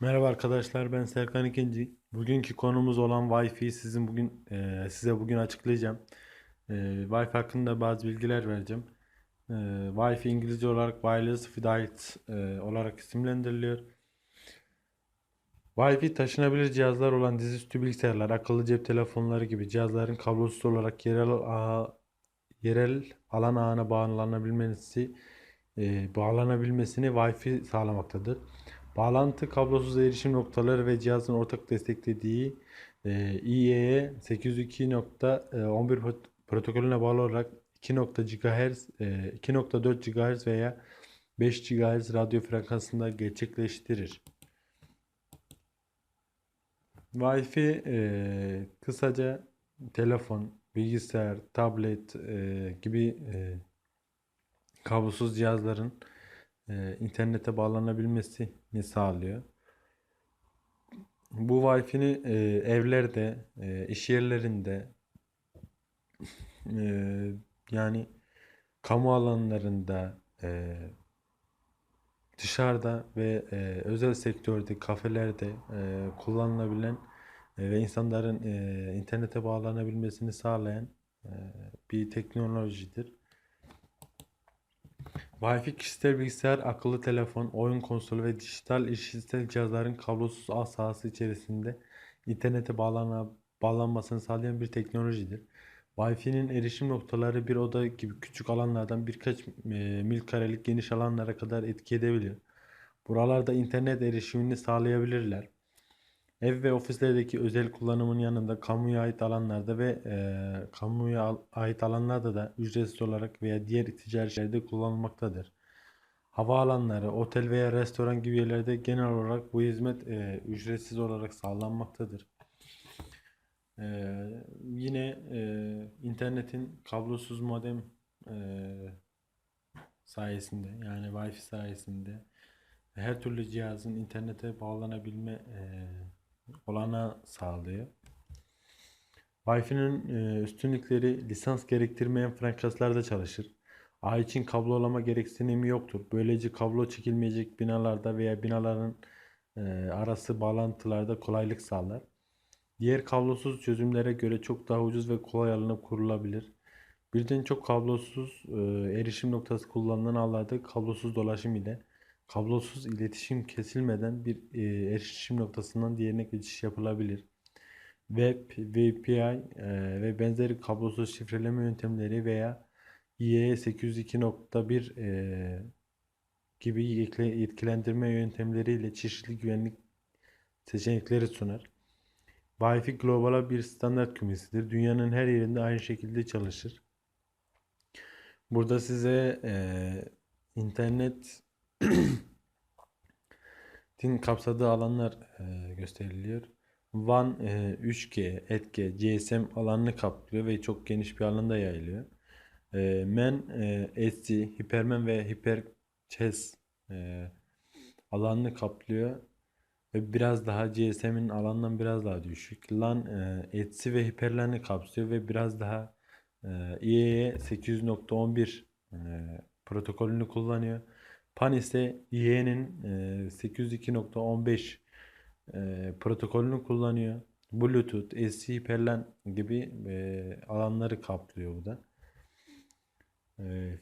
Merhaba arkadaşlar ben Serkan İkinci. Bugünkü konumuz olan Wi-Fi sizin bugün e, size bugün açıklayacağım. E, Wi-Fi hakkında bazı bilgiler vereceğim. E, Wi-Fi İngilizce olarak Wireless Fidelity e, olarak isimlendiriliyor. Wi-Fi taşınabilir cihazlar olan dizüstü bilgisayarlar, akıllı cep telefonları gibi cihazların kablosuz olarak yerel ağa, yerel alan ağına bağlanabilmesi e, bağlanabilmesini Wi-Fi sağlamaktadır. Bağlantı kablosuz erişim noktaları ve cihazın ortak desteklediği e, IEEE 802.11 prot- protokolüne bağlı olarak 2. GHz, e, 2.4 GHz veya 5 GHz radyo frekansında gerçekleştirir. Wi-Fi e, kısaca telefon, bilgisayar, tablet e, gibi e, kablosuz cihazların e, internete bağlanabilmesini sağlıyor. Bu Wi-Fi'ni e, evlerde, e, iş yerlerinde, e, yani kamu alanlarında, e, dışarıda ve özel sektörde, kafelerde kullanılabilen ve insanların internete bağlanabilmesini sağlayan bir teknolojidir. Wi-Fi kişisel bilgisayar, akıllı telefon, oyun konsolu ve dijital işitsel cihazların kablosuz ağ sahası içerisinde internete bağlana, bağlanmasını sağlayan bir teknolojidir. Wi-Fi'nin erişim noktaları bir oda gibi küçük alanlardan birkaç e, mil karelik geniş alanlara kadar etki edebilir. Buralarda internet erişimini sağlayabilirler. Ev ve ofislerdeki özel kullanımın yanında kamuya ait alanlarda ve e, kamuya ait alanlarda da ücretsiz olarak veya diğer ticari şeylerde kullanılmaktadır. Havaalanları, otel veya restoran gibi yerlerde genel olarak bu hizmet e, ücretsiz olarak sağlanmaktadır. E, yine e, internetin kablosuz modem e, sayesinde yani Wi-Fi sayesinde her türlü cihazın internete bağlanabilme e, olanağı sağlıyor. Wi-Fi'nin e, üstünlükleri lisans gerektirmeyen frekanslarda çalışır. Ağ için kablolama gereksinimi yoktur. Böylece kablo çekilmeyecek binalarda veya binaların e, arası bağlantılarda kolaylık sağlar. Diğer kablosuz çözümlere göre çok daha ucuz ve kolay alınıp kurulabilir. Birden çok kablosuz e, erişim noktası kullanılan ağlarda kablosuz dolaşım ile kablosuz iletişim kesilmeden bir e, erişim noktasından diğerine geçiş yapılabilir. Web, VPI e, ve benzeri kablosuz şifreleme yöntemleri veya IEEE 802.1 e, gibi yetkilendirme yöntemleriyle çeşitli güvenlik seçenekleri sunar. Wi-Fi global bir standart kümesidir. Dünyanın her yerinde aynı şekilde çalışır. Burada size e, internet din kapsadığı alanlar e, gösteriliyor. WAN e, 3G, ETG, GSM alanını kaplıyor ve çok geniş bir alanda yayılıyor. E, MEN, e, SC, Hypermen ve HyperChess e, alanını kaplıyor ve biraz daha GSM'in alanından biraz daha düşük. LAN, e, ETSI ve Hyperlen'i kapsıyor ve biraz daha e, IEEE 802.11 e, protokolünü kullanıyor. PAN ise IEEE'nin e, 802.15 e, protokolünü kullanıyor. Bluetooth, SC, Hyperlen gibi e, alanları kaplıyor bu da.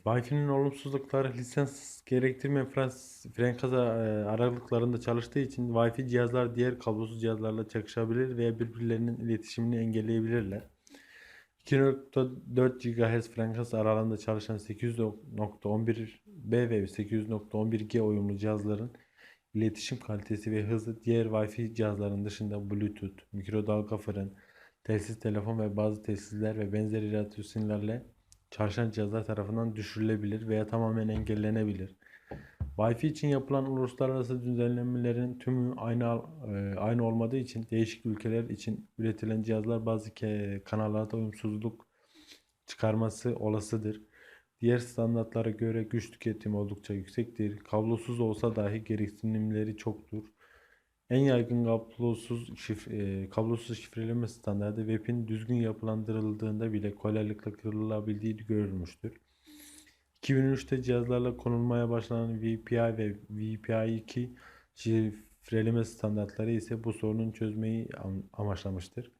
Wi-Fi'nin olumsuzlukları lisans gerektirmeyen frekans aralıklarında çalıştığı için Wi-Fi cihazlar diğer kablosuz cihazlarla çakışabilir veya birbirlerinin iletişimini engelleyebilirler. 2.4 GHz frekans aralığında çalışan 800.11b ve 800.11g uyumlu cihazların iletişim kalitesi ve hızı diğer Wi-Fi cihazların dışında Bluetooth, mikrodalga fırın, telsiz telefon ve bazı telsizler ve benzeri radyo sinyallerle çalışan cihazlar tarafından düşürülebilir veya tamamen engellenebilir. Wi-Fi için yapılan uluslararası düzenlemelerin tümü aynı e, aynı olmadığı için değişik ülkeler için üretilen cihazlar bazı kanallarda uyumsuzluk çıkarması olasıdır. Diğer standartlara göre güç tüketimi oldukça yüksektir. Kablosuz olsa dahi gereksinimleri çoktur. En yaygın kablosuz, şif, e, kablosuz şifreleme standardı web'in düzgün yapılandırıldığında bile kolaylıkla kırılabildiği görülmüştür. 2003'te cihazlarla konulmaya başlanan VPI ve VPI2 şif- şifreleme standartları ise bu sorunu çözmeyi am- amaçlamıştır.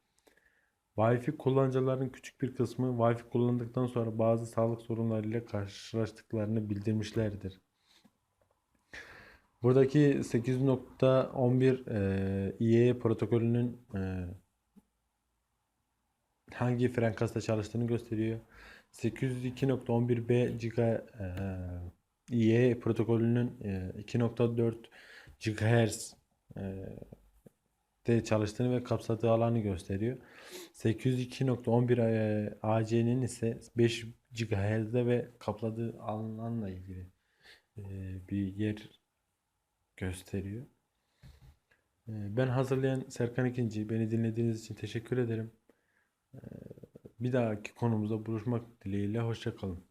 Wi-Fi kullanıcıların küçük bir kısmı Wi-Fi kullandıktan sonra bazı sağlık sorunlarıyla karşılaştıklarını bildirmişlerdir. Buradaki 8.11 e, IE protokolünün e, hangi frekansla çalıştığını gösteriyor. 802.11b giga e, protokolünün e, 2.4 GHz de çalıştığını ve kapsadığı alanı gösteriyor. 802.11 e, AC'nin ise 5 GHz'de ve kapladığı alanla ilgili bir yer gösteriyor. Ben hazırlayan Serkan İkinci. Beni dinlediğiniz için teşekkür ederim. Bir dahaki konumuzda buluşmak dileğiyle. Hoşça kalın.